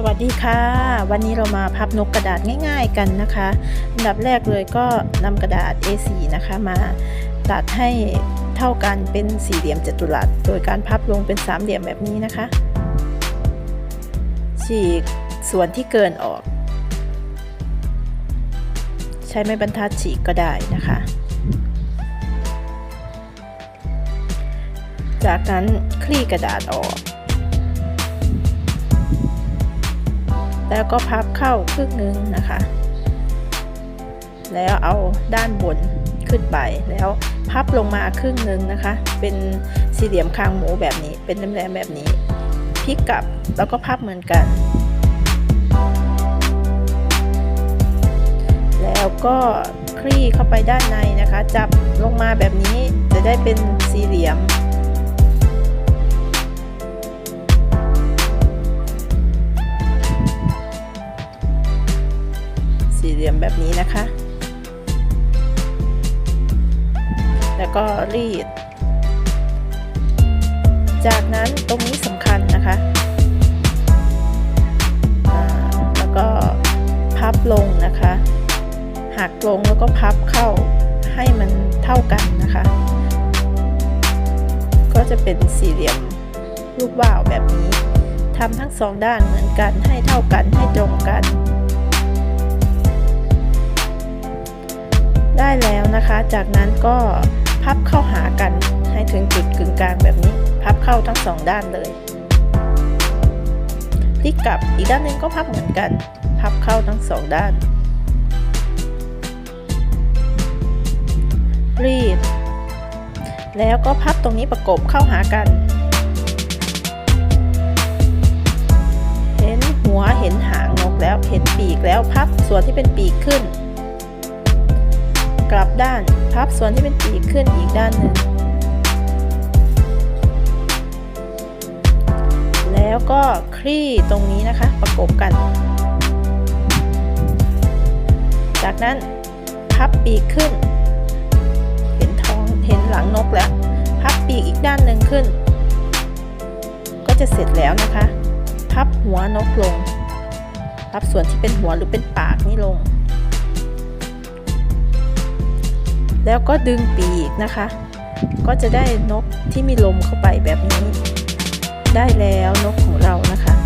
สวัสดีค่ะ วันนี้เรามาพับนกกระดาษง่าย ๆกันนะคะอันดับแรกเลยก็นำกระดาษ A4 นะคะมาตัดให้เท่ากันเป็นสี่เหลี่ยมจัตุรัส โดยการพับลงเป็นสามเหลี่ยมแบบนี้นะคะ ฉีกส่วนที่เกินออก ใช้ไม้บรรทัดฉีกก็ได้นะคะ จากนั้นคลี่กระดาษออก แล้วก็พับเข้าครึ่งหนึงนะคะ แล้วเอาด้านบนขึ้นไปแล้วพับลงมาครึ่งหนึงนะคะ เป็นสี่เหลี่ยมคางหมูแบบนี้ เป็นแหลมๆแบบนี้พลิกกลับแล้วก็พับเหมือนกัน แล้วก็คลี่เข้าไปด้านในนะคะ จับลงมาแบบนี้จะได้เป็นสี่เหลี่ยม เหลี่ยมแบบนี้นะคะ แล้วก็รีด จากนั้นตรงนี้สำคัญนะคะ แล้วก็พับลงนะคะ หักลงแล้วก็พับเข้าให้มันเท่ากันนะคะ ก็จะเป็นสี่เหลี่ยมรูปว่าวแบบนี้ทำทั้งสองด้านเหมือนกันให้เท่ากันให้ตรงกัน ได้แล้วนะคะ จากนั้นก็พับเข้าหากันให้ถึงจุดกึ่งกลางแบบนี้ พับเข้าทั้งสองด้านเลยพลิกกลับอีกด้านหนึ่งก็พับเหมือนกัน พับเข้าทั้งสองด้านรีด แล้วก็พับตรงนี้ประกบเข้าหากัน เห็นหัวเห็นหางนกแล้วเห็นปีกแล้วพับส่วนที่เป็นปีกขึ้น กลับด้านพับส่วนที่เป็นปีกขึ้นอีกด้านหนึ่ง แล้วก็คลี่ตรงนี้นะคะประกบกัน จากนั้นพับปีกขึ้น เห็นท้องเห็นหลังนกแล้ว พับปีกอีกด้านหนึ่งขึ้น ก็จะเสร็จแล้วนะคะ พับหัวนกลง พับส่วนที่เป็นหัวหรือเป็นปากนี่ลง แล้วก็ดึงปีกนะคะ ก็จะได้นกที่มีลมเข้าไปแบบนี้ ได้แล้วนกของเรานะคะ